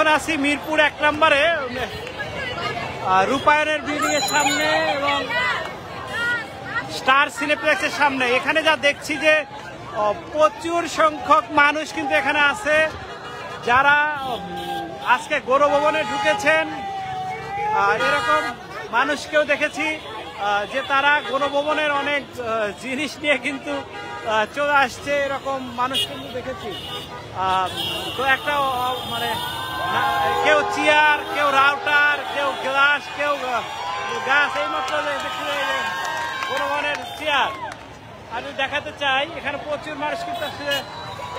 এখন আছি মিরপুর এক নম্বরে। রূপায়ণের বিল্ডিং এর সামনে এবং স্টার সিনেপ্লেক্সের সামনে। এখানে যা দেখছি যে প্রচুর সংখ্যক মানুষ কিন্তু এখানে আছে। যারা আজকে গৌরভবনে ঢুকেছেন। এরকম মানুষকেও দেখেছি যে তারা গণভবনের অনেক জিনিস নিয়ে কিন্তু চলে আসছে। এরকম মানুষ কিন্তু দেখেছি। তো একটা মানে কেউ চেয়ার, কেউ রাউটার, কেউ গ্লাস, কেউ গাছ এই মাত্র এই চেয়ার। আমি দেখাতে চাই, এখানে প্রচুর মানুষ কিন্তু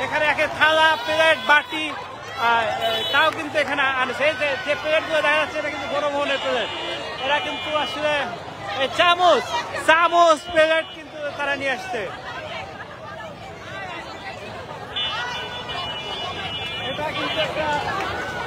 এখানে একে থালা, প্লেট, বাটি তাও কিন্তু এখানে আনছে। যে যে প্লেটগুলো দেখা যাচ্ছে, এটা কিন্তু গণভবনের প্লেট। এরা কিন্তু আসলে চামচ চামচ প্লেট কিন্তু তারা নিয়ে আসছে। এটা কিন্তু একটা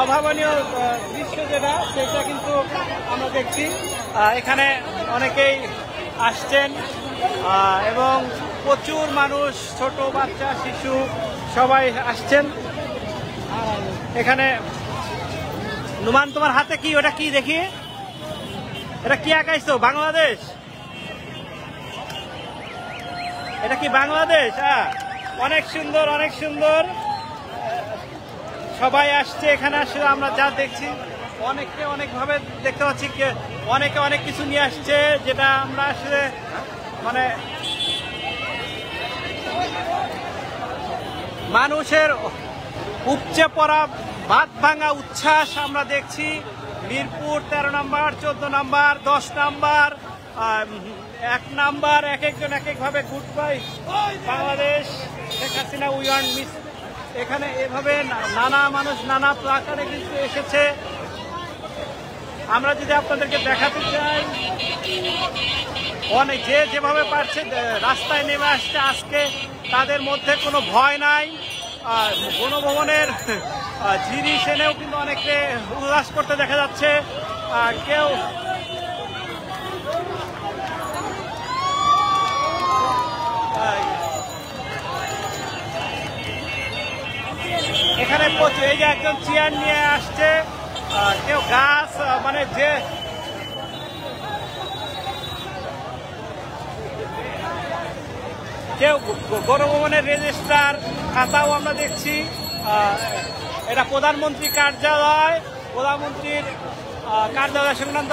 অভাবনীয় দৃশ্য যেটা, সেটা কিন্তু আমরা দেখছি। এখানে অনেকেই আসছেন এবং প্রচুর মানুষ, ছোট বাচ্চা, শিশু, সবাই আসছেন। এখানে, নুমান, তোমার হাতে কি? ওটা কি দেখি? এটা কি আঁকাইছো? বাংলাদেশ? এটা কি বাংলাদেশ? হ্যাঁ অনেক সুন্দর অনেক সুন্দর। সবাই আসছে, এখানে আসলে আমরা যা দেখছি অনেকে অনেকভাবে দেখতে পাচ্ছি অনেকে অনেক কিছু নিয়ে আসছে, যেটা আমরা আসলে মানে মানুষের উপচে পড়া, বাদ ভাঙা উচ্ছ্বাস আমরা দেখছি। মিরপুর তেরো নাম্বার, চোদ্দ নম্বর, দশ নাম্বার এক নাম্বার, এক একজন এক একভাবে goodbye Bangladesh, Sheikh Hasina, we miss এখানে এভাবে নানা মানুষ নানা প্লাকারে কিন্তু এসেছে। আমরা যদি আপনাদেরকে দেখাতে চাই অনেক যে যেভাবে পারছে রাস্তায় নেমে আসছে আজকে তাদের মধ্যে কোনো ভয় নাই। আর গণভবনের আহ, জিনিস এনেও কিন্তু অনেকে উল্লাস করতে দেখা যাচ্ছে। কেউ এখানে প্রচুর, এই যে একজন চেয়ার নিয়ে আসছে কেউ গাছ মানে যে কেউ গণভবনের রেজিস্ট্রার খাতাও আমরা দেখছি এটা প্রধানমন্ত্রী কার্যালয়, প্রধানমন্ত্রীর কার্যালয় সংক্রান্ত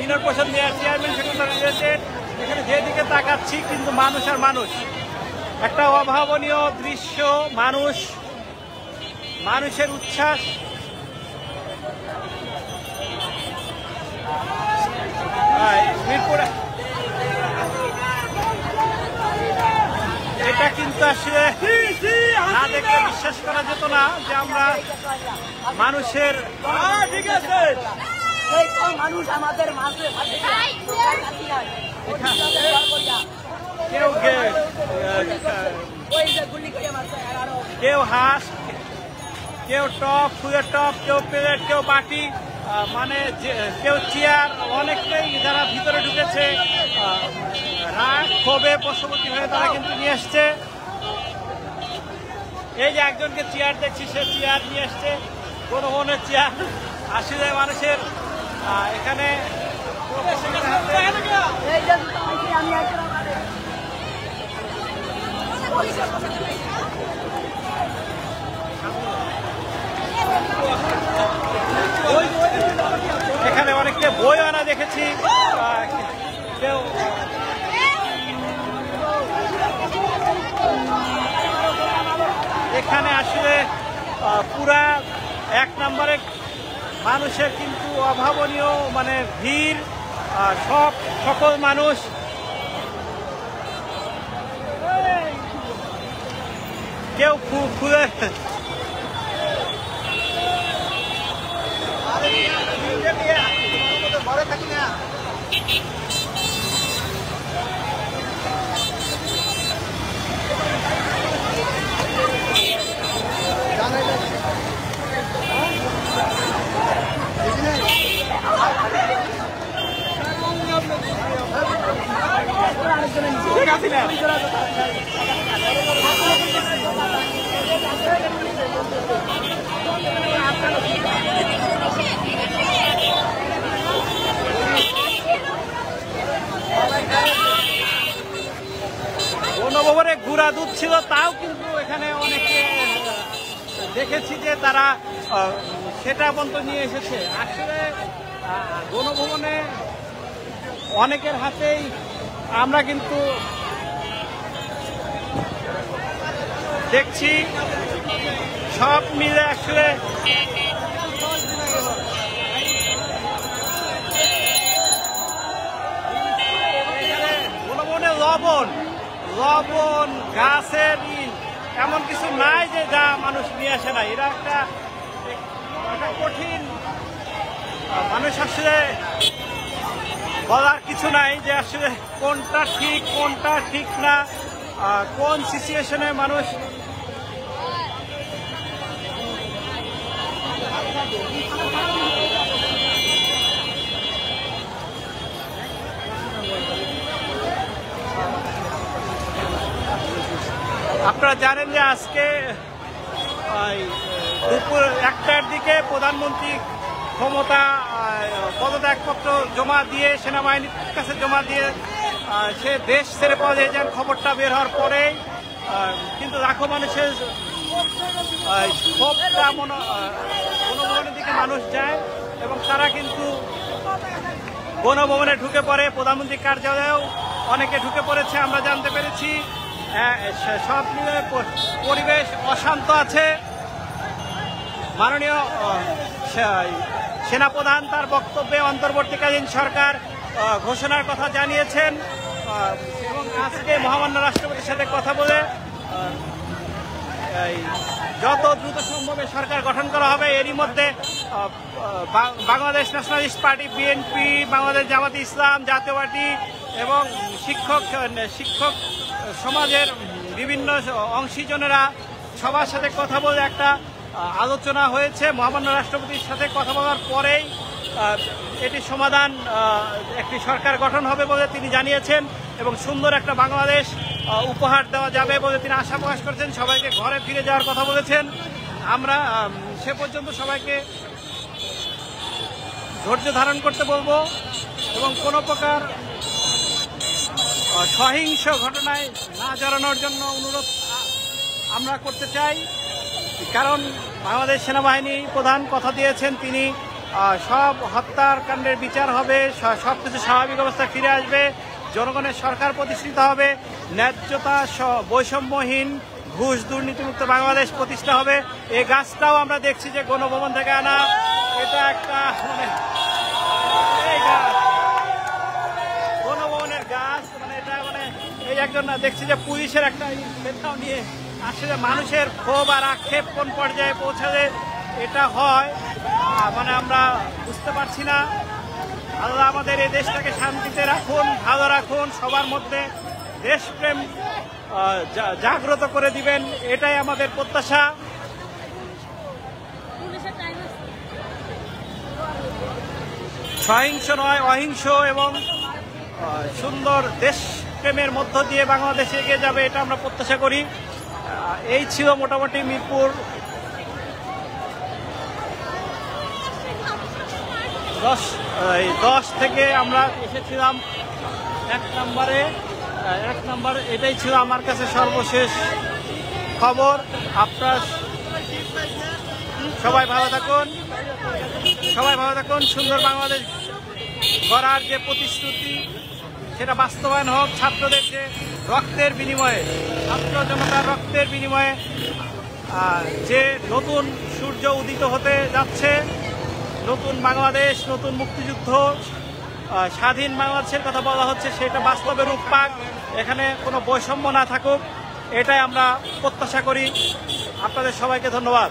ইউনিয়ন পরিষদ মেয়র চেয়ারম্যান সংক্রান্ত রিলেটেড এখানে যেদিকে তাকাচ্ছি, কিন্তু মানুষ আর মানুষ। একটা অভাবনীয় দৃশ্য, মানুষ মানুষের উচ্ছ্বাস। মিরপুরে এটা কিন্তু আসলে না দেখলে বিশ্বাস করা যেত না যে আমরা মানুষের ঠিক আছে। মানুষ আমাদের মাঝে কেউ কেউ হাঁস কেউ টপ ফুলের টপ, কেউ প্লেট কেউ বাটি মানে কেউ চেয়ার, অনেকটাই যারা ভিতরে ঢুকেছে রাগ, ক্ষোভে পশুপতি হয়ে তারা কিন্তু নিয়ে এসছে। এই যে একজনকে চেয়ার দেখছি, সে চেয়ার নিয়ে আসছে কোনো মনের চেয়ার আসলে মানুষের এখানে আমি এখানে অনেককে বই আনা দেখেছি। এখানে আসলে পুরা এক নম্বরে মানুষের কিন্তু অভাবনীয় মানে ভিড় সব সকল মানুষ। কেউ ফু- গণভবনে ঘোরা দুধ ছিল, তাও কিন্তু এখানে অনেকে দেখেছি যে তারা সেটা পর্যন্ত নিয়ে এসেছে। আসলে গণভবনে অনেকের হাতেই আমরা কিন্তু দেখছি, সব মিলে আসলে গণভবনে লবণ। লবণ, গাছের এমন কিছু নাই যে যা মানুষ নিয়ে আসে না। একটা একটা কঠিন মানুষ আসলে বলার কিছু নাই যে আসলে কোনটা ঠিক কোনটা ঠিক না কোন সিচুয়েশনে মানুষ আপনারা জানেন যে আজকে দুপুর একটার দিকে প্রধানমন্ত্রী ক্ষমতা পদত্যাগপত্র জমা দিয়ে সেনাবাহিনীর কাছে জমা দিয়ে সে দেশ ছেড়ে পাওয়া যায় যান খবরটা বের হওয়ার পরে কিন্তু লাখো মানুষের মনো আহ, গণভবনের দিকে মানুষ যায় এবং তারা কিন্তু গণভবনে ঢুকে পড়ে। প্রধানমন্ত্রী কার্যালয়েও অনেকে ঢুকে পড়েছে আমরা জানতে পেরেছি। সব মিলে পরিবেশ অশান্ত আছে। মাননীয় সেনাপ্রধান তার বক্তব্যে অন্তর্বর্তীকালীন সরকার ঘোষণার কথা জানিয়েছেন। এবং আজকে মহামান্য রাষ্ট্রপতির সাথে কথা বলে যত দ্রুত সম্ভব সরকার গঠন করা হবে। এরই মধ্যে Bangladesh nationalist party, BNP, Bangladesh Jamaat Islam Jatiya party এবং শিক্ষক শিক্ষক সমাজের বিভিন্ন অংশীজনেরা সবার সাথে কথা বলে একটা আলোচনা হয়েছে। মহামান্য রাষ্ট্রপতির সাথে কথা বলার পরেই এটি সমাধান একটি সরকার গঠন হবে বলে তিনি জানিয়েছেন এবং সুন্দর একটা বাংলাদেশ উপহার দেওয়া যাবে বলে তিনি আশা প্রকাশ করেছেন। সবাইকে ঘরে ফিরে যাওয়ার কথা বলেছেন। আমরা সে পর্যন্ত সবাইকে ধৈর্য ধারণ করতে বলব এবং কোনো প্রকার সহিংস ঘটনায় না জড়ানোর জন্য অনুরোধ আমরা করতে চাই, কারণ বাংলাদেশ সেনাবাহিনী প্রধান কথা দিয়েছেন তিনি সব হত্যার কাণ্ডের বিচার হবে সব কিছু স্বাভাবিক অবস্থা ফিরে আসবে, জনগণের সরকার প্রতিষ্ঠিত হবে, ন্যায্যতা বৈষম্যহীন, ঘুষ দুর্নীতিমুক্ত বাংলাদেশ প্রতিষ্ঠা হবে। এই গাছটাও আমরা দেখছি যে গণভবন থেকে আনা। এটা একটা মানে এই একজন দেখছি যে পুলিশের একটা নেতাও নিয়ে আসলে মানুষের ক্ষোভ আর আক্ষেপ কোন পর্যায়ে পৌঁছালে এটা হয়। মানে আমরা বুঝতে পারছি না। আল্লাহ আমাদের এই দেশটাকে শান্তিতে রাখুন, ভালো রাখুন, সবার মধ্যে দেশপ্রেম জাগ্রত করে দিবেন, এটাই আমাদের প্রত্যাশা। সহিংস নয়, অহিংস এবং সুন্দর সুন্দর দেশপ্রেমের মধ্য দিয়ে বাংলাদেশে এগিয়ে যাবে, এটা আমরা প্রত্যাশা করি। এই ছিল মোটামুটি মিরপুর। দশ এই দশ থেকে আমরা এসেছিলাম এক নম্বরে। এক নম্বর, এটাই ছিল আমার কাছে সর্বশেষ খবর। আপনার সবাই ভালো থাকুন। সবাই ভালো থাকুন। সুন্দর বাংলাদেশ গড়ার যে প্রতিশ্রুতি সেটা বাস্তবায়ন হোক ছাত্রদের যে রক্তের বিনিময়ে, ছাত্র জনতার রক্তের বিনিময়ে যে নতুন সূর্য উদিত হতে যাচ্ছে, নতুন বাংলাদেশ, নতুন মুক্তিযুদ্ধ স্বাধীন বাংলাদেশের কথা বলা হচ্ছে, সেটা বাস্তবে রূপ পাক, এখানে কোনো বৈষম্য না থাকুক, এটাই আমরা প্রত্যাশা করি। আপনাদের সবাইকে ধন্যবাদ।